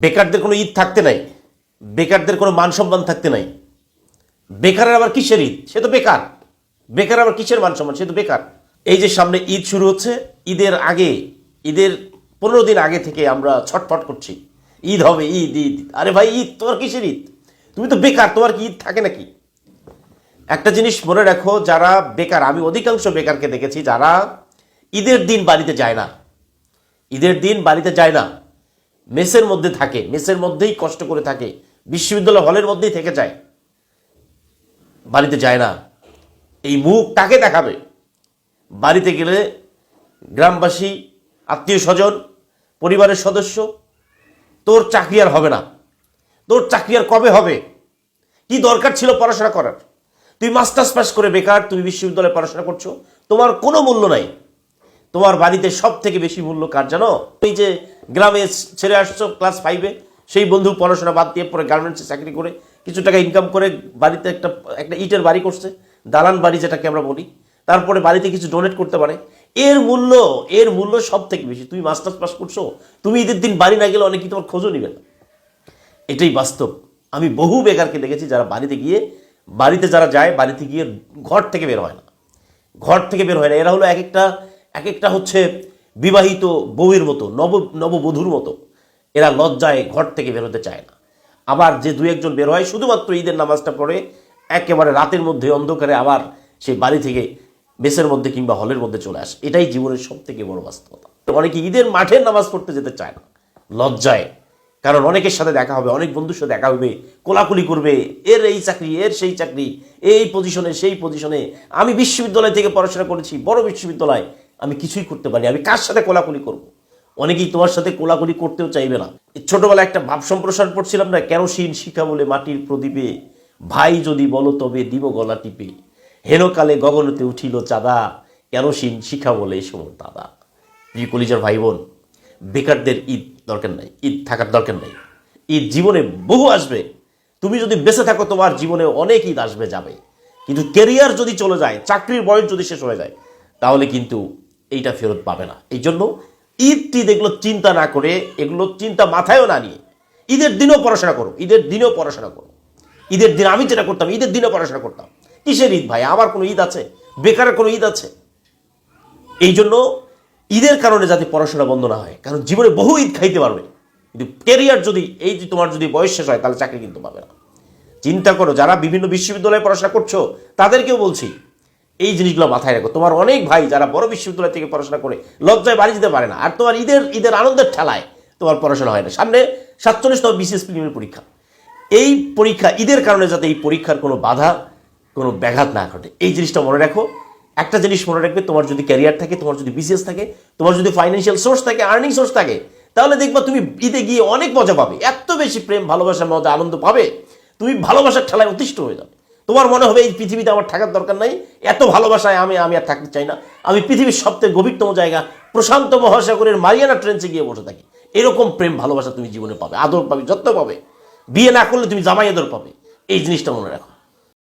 বেকারদের কোনো ঈদ থাকতে নাই, বেকারদের কোনো মান সম্মান থাকতে নাই। বেকারের আবার কিসের ঈদ? সে তো বেকার। বেকার আবার কিসের মান সম্মান সে তো বেকার। এই যে সামনে ঈদ শুরু হচ্ছে, ঈদের আগে, ঈদের পনেরো দিন আগে থেকে আমরা ছটফট করছি। ঈদ হবে, ঈদ ঈদ। আরে ভাই, ঈদ, তোমার কিসের ঈদ? তুমি তো বেকার, তোমার কি ঈদ থাকে নাকি? একটা জিনিস মনে রাখো, যারা বেকার, আমি অধিকাংশ বেকারকে দেখেছি, যারা ঈদের দিন বাড়িতে যায় না। ঈদের দিন বাড়িতে যায় না। মেসের মধ্যে থাকে, মেসের মধ্যেই কষ্ট করে থাকে, বিশ্ববিদ্যালয় হলের মধ্যেই থেকে যায়। বাড়িতে যায় না। এই মুখ কাকে দেখাবে? বাড়িতে গেলে গ্রামবাসী, আত্মীয় স্বজন, পরিবারের সদস্য, তোর চাকরি আর হবে না। তোর চাকরি আর কবে হবে? কি দরকার ছিল পড়াশোনা করার? তুই মাস্টার্স পাস করে বেকার, তুমি বিশ্ববিদ্যালয়ে পড়াশোনা করছ, তোমার কোনো মূল্য নাই। তোমার বাড়িতে সব থেকে বেশি মূল্য কার জানো? এই যে গ্রামে ছেড়ে আসছো ক্লাস ফাইভে সেই বন্ধু পড়াশোনা বাদ দিয়ে পরে গার্মেন্টসে চাকরি করে, কিছু টাকা ইনকাম করে বাড়িতে একটা একটা ইটের বাড়ি করছে, দালান বাড়ি যেটাকে আমরা বলি। তারপরে বাড়িতে কিছু ডোনেট করতে পারে। এর মূল্য এর মূল্য সব থেকে বেশি। তুমি মাস্টার্স পাস করছ, তুমি ঈদের দিন বাড়ি না গেলে অনেকেই তোমার খোঁজও নিবে না। এটাই বাস্তব। আমি বহু বেকারকে দেখেছি যারা বাড়িতে গিয়ে, বাড়িতে যারা যায়, বাড়িতে গিয়ে ঘর থেকে বের হয় না। ঘর থেকে বের হয় না। এরা হলো এক একটা এক একটা হচ্ছে বিবাহিত বউয়ের মতো, নব, নববধূর মতো, এরা লজ্জায় ঘর থেকে বেরোতে চায় না। আবার যে দু একজন বের হয়, শুধুমাত্র ঈদের নামাজটা পড়ে, একেবারে রাতের মধ্যে অন্ধকারে আবার সেই বাড়ি থেকে বেসের মধ্যে কিংবা হলের মধ্যে চলে আসে। এটাই জীবনের সব থেকে বড় বাস্তবতা। অনেকে ঈদের মাঠের নামাজ পড়তে যেতে চায় না, লজ্জায়। কারণ অনেকের সাথে দেখা হবে, অনেক বন্ধুর সাথে দেখা হবে, কোলাকুলি করবে, এর এই চাকরি, এর সেই চাকরি, এই পজিশনে সেই পজিশনে আমি বিশ্ববিদ্যালয় থেকে পড়াশোনা করেছি, বড় বিশ্ববিদ্যালয় আমি কিছুই করতে পারি আমি কার সাথে কোলাকুলি করব। অনেকেই তোমার সাথে কোলাকুলি করতেও চাইবে না। ছোটবেলায় একটা ভাব সম্প্রসারণ পড়ছিলাম না, কেরোসিন শিখা বলে মাটির প্রদীপে। ভাই যদি বলো তবে দিব গলা টিপে। হেনকালে গগনতে উঠিল চাঁদা, কেরোসিন শিখা বলে সময় দাদা। প্রিয় কলিজার ভাই বোন বেকারদের ঈদ দরকার নাই, ঈদ থাকার দরকার নাই। ঈদ জীবনে বহু আসবে। তুমি যদি বেঁচে থাকো, তোমার জীবনে অনেক ঈদ আসবে, যাবে। কিন্তু কেরিয়ার যদি চলে যায়, চাকরির বয়স যদি শেষ হয়ে যায়, তাহলে কিন্তু এইটা ফেরত পাবে না। এই জন্য ঈদ টিদ এগুলো চিন্তা না করে, এগুলো চিন্তা মাথায়ও না নিয়ে ঈদের দিনেও পড়াশোনা করো, ঈদের দিনেও পড়াশোনা করো। ঈদের দিন আমি যেটা করতাম, ঈদের দিনে পড়াশোনা করতাম। কিসের ঈদ ভাই? আমার কোনো ঈদ আছে? বেকারের কোনো ঈদ আছে? এই জন্য ঈদের কারণে যাতে পড়াশোনা বন্ধ না হয়, কারণ জীবনে বহু ঈদ খাইতে পারবে। কিন্তু ক্যারিয়ার যদি, এই যে তোমার যদি বয়স শেষ হয়, তাহলে চাকরি কিন্তু পাবে না। চিন্তা করো, যারা বিভিন্ন বিশ্ববিদ্যালয়ে পড়াশোনা করছ, তাদেরকেও বলছি এই জিনিসগুলো মাথায় রাখো। তোমার অনেক ভাই যারা বড় বিশ্ববিদ্যালয় থেকে পড়াশোনা করে লজ্জায় বাড়ি যেতে পারে না। আর তোমার ঈদের ঈদের আনন্দের ঠেলায় তোমার পড়াশোনা হয় না। সামনে সাতচল্লিশতম বিসিএস প্রিলিমিনারি পরীক্ষা। এই পরীক্ষা ঈদের কারণে যাতে এই পরীক্ষার কোনো বাধা, কোনো ব্যাঘাত না ঘটে। এই জিনিসটা মনে রাখো। একটা জিনিস মনে রাখবে, তোমার যদি ক্যারিয়ার থাকে, তোমার যদি বিসিএস থাকে, তোমার যদি ফাইন্যান্সিয়াল সোর্স থাকে, আর্নিং সোর্স থাকে, তাহলে দেখবা তুমি ঈদে গিয়ে অনেক মজা পাবে। এত বেশি প্রেম ভালোবাসার মজা, আনন্দ পাবে। তুমি ভালোবাসার ঠেলায় অতিষ্ঠ হয়ে যাবে। তোমার মনে হবে এই পৃথিবীতে আমার থাকার দরকার নাই, এত ভালোবাসায় আমি আমি আর থাকতে চাই না। আমি পৃথিবীর সবথেকে গভীরতম জায়গা প্রশান্ত মহাসাগরের মারিয়ানা ট্রেন্সে গিয়ে বসে থাকি। এরকম প্রেম, ভালোবাসা তুমি জীবনে পাবে, আদর পাবে, যত্ন পাবে। বিয়ে না করলে তুমি জামাই আদর পাবে। এই জিনিসটা মনে রাখো।